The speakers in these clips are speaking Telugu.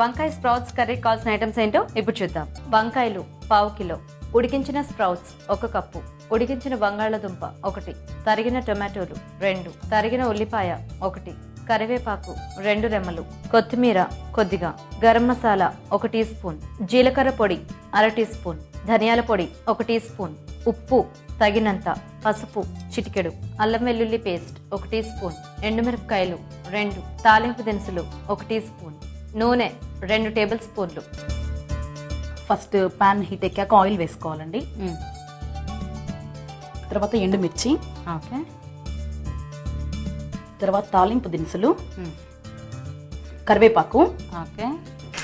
వంకాయ స్ప్రౌట్స్ కర్రీ కావాల్సిన ఐటమ్స్ ఏంటో ఇప్పుడు చూద్దాం. వంకాయలు పావు కిలో ఉడికించిన స్ప్రౌట్స్ ఒక కప్పు ఉడికించిన బంగాళదుంప ఒకటి తరిగిన టొమాటోలు రెండు తరిగిన ఉల్లిపాయ ఒకటి కరివేపాకు రెండు రెమ్మలు కొత్తిమీర కొద్దిగా గరం మసాలా ఒక టీ స్పూన్ జీలకర్ర పొడి అర టీ స్పూన్ ధనియాల పొడి ఒక టీ స్పూన్ ఉప్పు తగినంత పసుపు చిటికెడు అల్లం వెల్లుల్లి పేస్ట్ ఒక టీ స్పూన్ ఎండుమిరపకాయలు రెండు తాలింపు దినుసులు ఒక టీ స్పూన్. నూనె రెండు టేబుల్ స్పూన్లు. ఫస్ట్ పాన్ హీట్ ఎక్కాక ఆయిల్ వేసుకోవాలండి. తర్వాత ఎండుమిర్చి. ఓకే. తర్వాత తాలింపు దినుసులు. కరివేపాకు. ఓకే.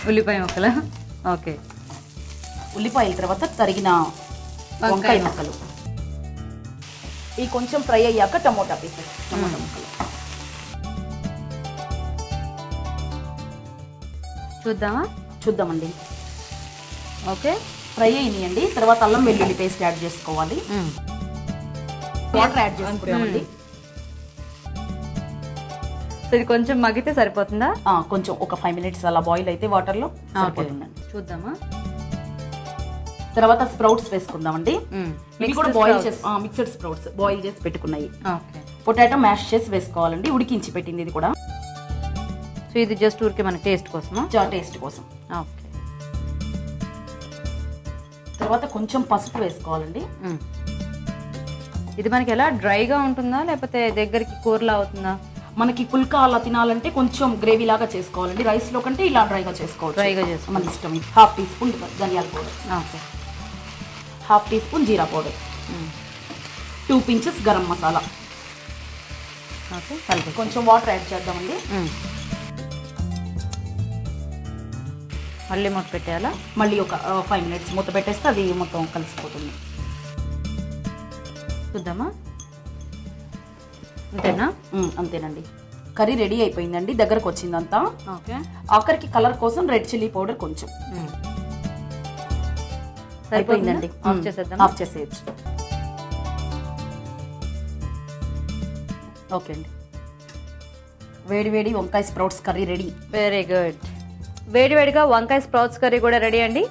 ఉల్లిపాయ ముక్కలు. ఓకే. ఉల్లిపాయల తర్వాత తరిగిన వంకాయ. ముక్కలు. ఈ కొంచెం ఫ్రై అయ్యాక టమోటా పీసెస్ టమోటా ముక్కలు. చూద్దామా? చూద్దామండి. ఓకే ఫ్రై అయినాయండి. తర్వాత అల్లం వెల్లుల్లి పేస్ట్ యాడ్ చేసుకోవాలి. వాటర్ యాడ్ సో ఇది కొంచెం మగ్గితే సరిపోతుందా? కొంచెం ఒక ఫైవ్ మినిట్స్ అలా బాయిల్ అయితే వాటర్లో సరిపోతుందండి. చూద్దామా? తర్వాత స్ప్రౌట్స్ వేసుకుందామండి. ఇవి కూడా బాయిల్ చేసి మిక్సెడ్ స్ప్రౌట్స్ బాయిల్ చేసి పెట్టుకున్నాయి. పొటాటో మ్యాష్ చేసి వేసుకోవాలండి. ఉడికించి పెట్టింది ఇది కూడా. సో ఇది జస్ట్ ఊరికే మన టేస్ట్ కోసమా? జా టేస్ట్ కోసం. ఓకే. తర్వాత కొంచెం పసుపు వేసుకోవాలండి. ఇది మనకి ఎలా? డ్రైగా ఉంటుందా? లేకపోతే దగ్గరికి కూరలా అవుతుందా? మనకి పుల్కా అలా తినాలంటే కొంచెం గ్రేవీ లాగా చేసుకోవాలండి. రైస్లో కంటే ఇలా డ్రైగా చేసుకోవచ్చు. డ్రైగా చేసుకోవాలి. మన ఇష్టం. హాఫ్ టీ స్పూన్ ధనియాల powder. Okay. Half teaspoon జీరా powder. Two pinches garam masala. Okay కొంచెం వాటర్ యాడ్ చేద్దామండి. మళ్ళీ మూత పెట్టేయాలా? మళ్ళీ ఒక ఫైవ్ మినిట్స్ మూత పెట్టేస్తే అది మొత్తం కలిసిపోతుంది. చూద్దామా? అంతేనా? అంతేనండి. కర్రీ రెడీ అయిపోయిందండి దగ్గరకు వచ్చిందంతా. ఓకే. ఆఖరికి కలర్ కోసం రెడ్ చిల్లీ పౌడర్ కొంచెం. అయిపోయిందండి. ఆఫ్ చేసేద్దాం ఆఫ్ చేసేయచ్చు. ఓకే అండి. వేడి వేడి వంకాయ sprouts curry ready. Very good వేడివేడిగా వంకాయ స్ప్రౌట్స్ కర్రీ కూడా రెడీ అండి.